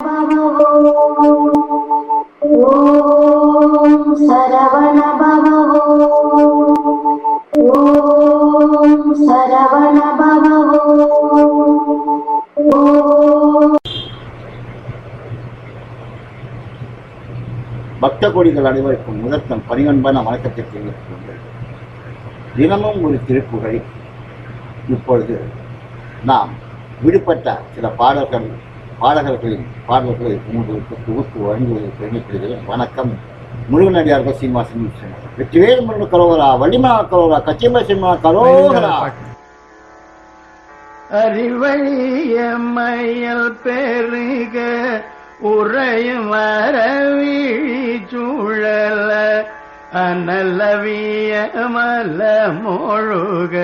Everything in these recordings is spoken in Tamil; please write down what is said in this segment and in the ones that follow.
பக்த கோடிகள் அனைவருக்கும் முதற்கண் பணிவன்பான வணக்கத்தை தெரிவித்துக் தினமும் ஒரு திருப்புகழை இப்பொழுது நாம் விடுபட்ட சில பாடல்கள் பாடகர்களின் பாடல்களை உங்களுக்கு தொகுத்து வழங்குவதை பெருமைப்படுகிறேன் வணக்கம். முருகனடியார்கள் சீனிவாசன் விஸ்வநாதன். வெற்றிவேல் முருக கரோகரா வள்ளிமலா கரோகரா கச்சியம்ப சினிமா கரோகரா. அறிவழிய பெருக உறையும் வரவி சூழல அனல்லவிய மல மொழுக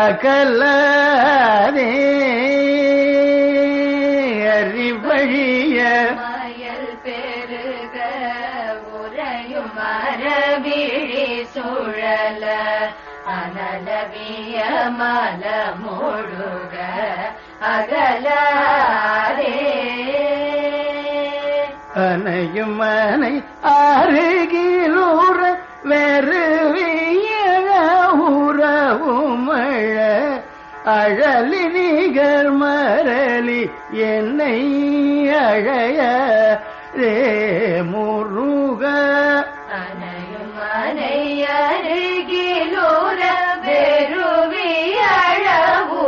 அகலே அறிவழிய மயல் பெருக உறையும் மரவிழி சுழல அனலவிய மல முழுக அகலாரே அனையும் மனை அருகிலூர வெறுவிய உறவுமழ அழலி நிகர் மரளி என்னை அழைய. ரே முருக. அனையும் அனையருகிலூர வெறுவி அழவுறவுமழ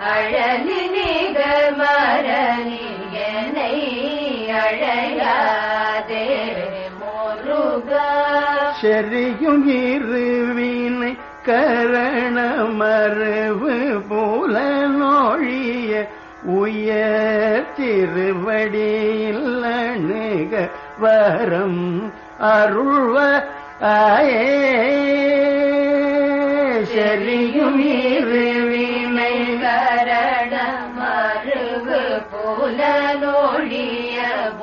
அழலி நிகர் மரணி என்னை அழையாதே. முருகா. செறியும் இருவினை கரண மரபு போல நோழிய உயர் திருவடியில் அணுக வரம் அருள்வ ஆயே. இருவினை கரண மருவு போல நோழிய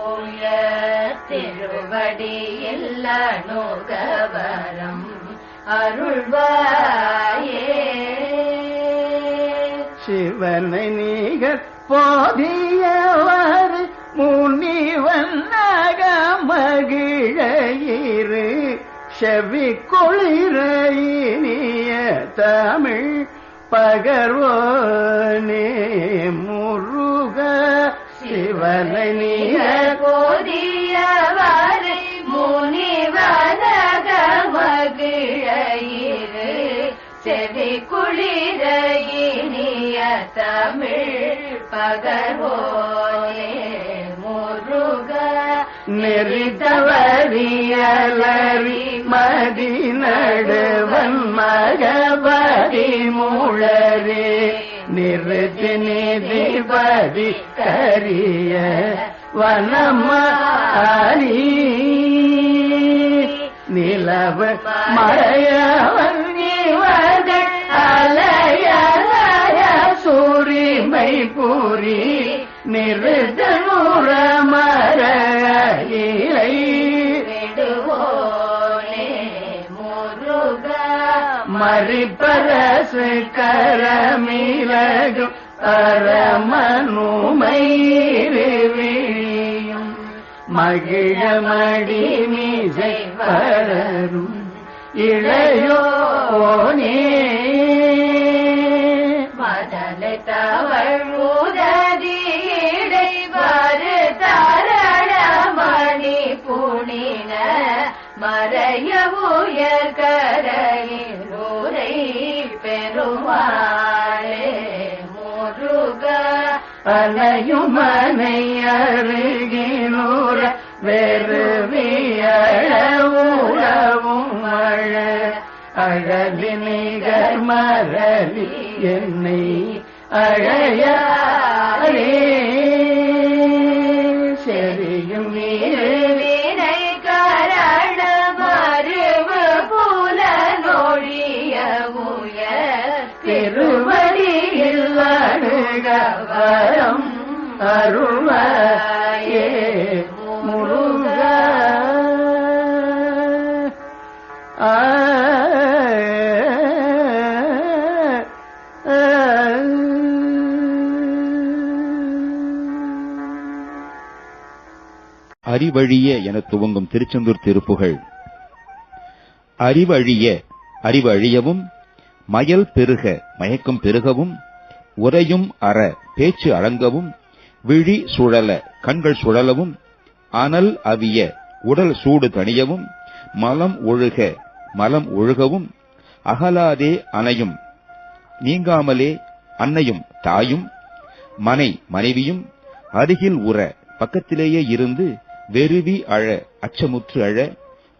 உயர் திருவடியில் அணுக வரம் அருள்வாயே. சிவனை நீகர் போதியவர் முனிவன் மகிழையிரு செவி குளிர தமிழ் பகர்வோனே முருக சிவனை நீகர் தமிழ் பகர்வோனே முருக நெறித்தவரியலறி மதி நடுவன் மகபதி மூளரே நிறுத்தி நிதிபதி கரிய வனமாரி நிலவ மறையவன் பூரி நிறுத்தனுற மர இலை மறிப்பரசு கரமிலகும் விழியும் மகிழமடி மீசை வளரும் இளையோனே. தவள் உதவியடை வரு தரண புனின மறைய உயர் கரையில் ஊரை பெருமாளே முருக அலையும் மனை அருகினூர வேறு வியழவும் மழ அழலி மரலி என்னை அழையாரே செறியும் வினை கரண மருவு புல நொழிய உயர் திருவடியில் வரம் அருள்வாயே முருக ஆ அறிவழிய என துவங்கும் திருச்செந்தூர் திருப்புகள். அறிவழிய அறிவு அழியவும் மயல் பெருக மயக்கம் பெருகவும் உரையும் அற பேச்சு அடங்கவும் விழி சுழல கண்கள் சுழலவும் அனல் அவிய உடல் சூடு தணியவும் மலம் ஒழுக மலம் ஒழுகவும் அகலாதே அணையும் நீங்காமலே அன்னையும் தாயும் மனை மனைவியும் அருகில் உற பக்கத்திலேயே இருந்து வெறுவி அழ அச்சமுற்று அழ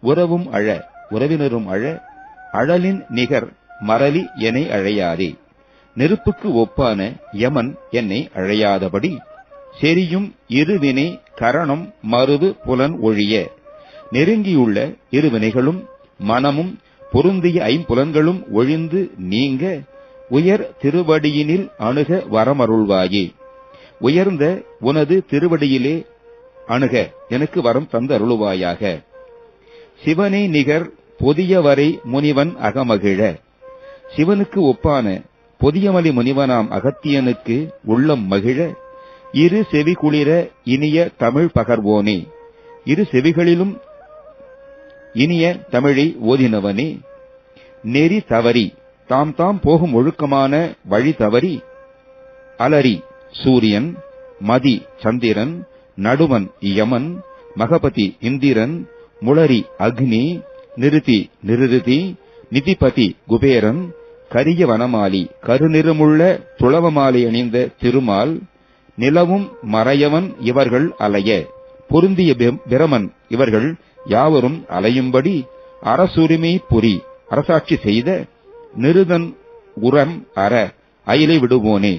உறவும் அழ உறவினரும் அழ அழலின் நிகர் மரலி என்னை அழையாதே. நெருப்புக்கு ஒப்பான யமன் என்னை அழையாதபடி செரியும் இருவினை கரணம் மருது புலன் ஒழிய நெருங்கியுள்ள இருவினைகளும் மனமும் பொருந்திய ஐம்புலன்களும் ஒழிந்து நீங்க உயர் திருவடியினில் அணுக வரமருள்வாயே. உயர்ந்த உனது திருவடியிலே அணுக எனக்கு வரம் தந்து அருளுவாயாக. சிவனே நிகர் பொதியவரை முனிவன் அகமகிழ. சிவனுக்கு ஒப்பான பொதியமலி முனிவனாம் அகத்தியனுக்கு உள்ளம் மகிழ. இரு செவி குளிர இனிய தமிழ் பகர்வோனே. இரு செவிகளிலும் இனிய தமிழை ஓதினவனே. நெறி தவறி தாம் தாம் போகும் ஒழுக்கமான வழி தவறி. அலரி சூரியன் மதி சந்திரன் நடுவன் யமன் மகபதி இந்திரன் முளரி அக்னி நிருதி நிருதி நிதிபதி குபேரன் கரிய வனமாலி கருநிறமுள்ள துளவமாலை அணிந்த திருமால் நிலவும் மறையவன் இவர்கள் அலைய பொருந்திய பிரமன் இவர்கள் யாவரும் அலையும்படி அரசுரிமை புரி அரசாட்சி செய்த நிருதன் உரம் அற அயிலை விடுவோனே.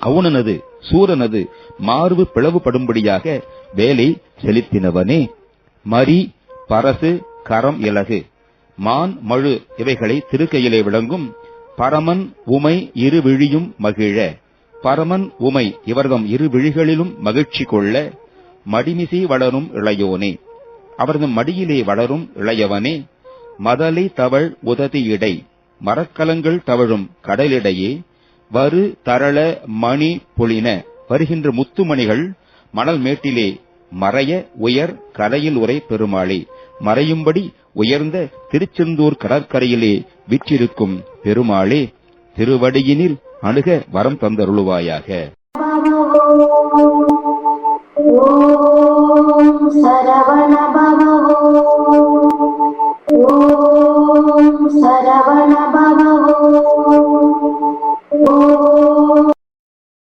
அவுனனது சூரனது மார்பு பிளவுபடும்படியாக வேலை செலுத்தினவனே. மரி பரசு கரம் இலகு. மான் மழு இவைகளை திருக்கையிலே விளங்கும். பரமன் உமை இரு விழியும் மகிழ. பரமன் உமை இவர்தம் இரு விழிகளிலும் மகிழ்ச்சி கொள்ள. மடிமிசை வளரும் இளையோனே. அவரது மடியிலே வளரும் இளையவனே. மதலை தவழ் உததி இடை மரக்கலங்கள் தவழும் கடலிடையே. வரு தரள மணி பொழின. வருகின்ற முத்துமணிகள் மணல் மேட்டிலே மறைய உயர் கரையில் உரை பெருமாளே. மறையும்படி உயர்ந்த திருச்செந்தூர் கடற்கரையிலே விற்றிருக்கும் பெருமாளே திருவடியினில் அணுக வரம் தந்தருளுவாயாக. சரவண